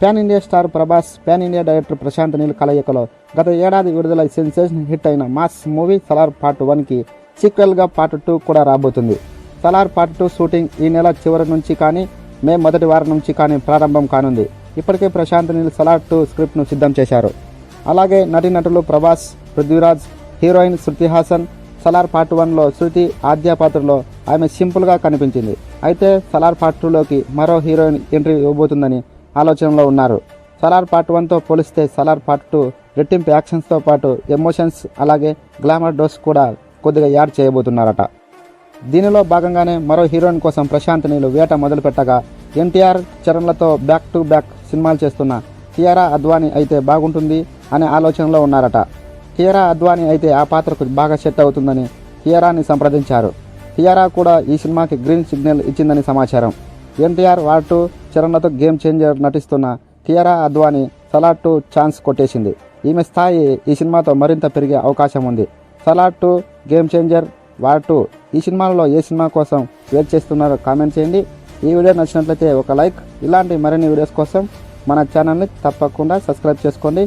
Pan India star Prabhas pan India director Prashanth Neel కలయికలో గత ఏడాది విడుదల సెన్సేషన్ హిట్ అయిన మాస్ మూవీ సలార్ పార్ట్ వన్కి సీక్వెల్గా పార్ట్ టూ కూడా రాబోతుంది. సలార్ పార్ట్ టూ షూటింగ్ ఈ నెల చివరి నుంచి కానీ మే మొదటి వారం నుంచి కానీ ప్రారంభం కానుంది. ఇప్పటికే ప్రశాంత్ నీల్ సలార్ టూ స్క్రిప్ట్ను సిద్ధం చేశారు. అలాగే నటీనటులు ప్రభాస్ పృథ్వీరాజ్ హీరోయిన్ శృతి హాసన్ సలార్ పార్ట్ వన్లో శృతి ఆద్య పాత్రలో ఆమె సింపుల్గా కనిపించింది. అయితే సలార్ పార్ట్ టూలోకి మరో హీరోయిన్ ఎంట్రీ ఇవ్వబోతుందని ఆలోచనలో ఉన్నారు. సలార్ పార్ట్ వన్తో పోలిస్తే సలార్ పార్ట్ టూ రెట్టింపు యాక్షన్స్తో పాటు ఎమోషన్స్ అలాగే గ్లామర్ డోస్ కూడా కొద్దిగా యాడ్ చేయబోతున్నారట. దీనిలో భాగంగానే మరో హీరోయిన్ కోసం ప్రశాంత్ నీళ్ళు వేట మొదలుపెట్టగా ఎన్టీఆర్ చరణ్లతో బ్యాక్ టు బ్యాక్ సినిమాలు చేస్తున్న కియారా అద్వానీ అయితే బాగుంటుంది అనే ఆలోచనలో ఉన్నారట. కియారా అద్వానీ అయితే ఆ పాత్రకు బాగా సెట్ అవుతుందని కియారాని సంప్రదించారు. కియారా కూడా ఈ సినిమాకి గ్రీన్ సిగ్నల్ ఇచ్చిందని సమాచారం. ఎన్టీఆర్ వాటు చరణ్లతో గేమ్ చేంజర్ నటిస్తున్న Kiara Advani salad to chance కొట్టేసింది. ఈమె స్థాయి ఈ సినిమాతో మరింత పెరిగే అవకాశం ఉంది. సలాడ్ టు గేమ్ చేంజర్ వాటు ఈ సినిమాలలో ఏ సినిమా కోసం వెయిట్ చేస్తున్నారో కామెంట్ చేయండి. ఈ వీడియో నచ్చినట్లయితే ఒక లైక్. ఇలాంటి మరిన్ని వీడియోస్ కోసం మన ఛానల్ని తప్పకుండా సబ్స్క్రైబ్ చేసుకోండి.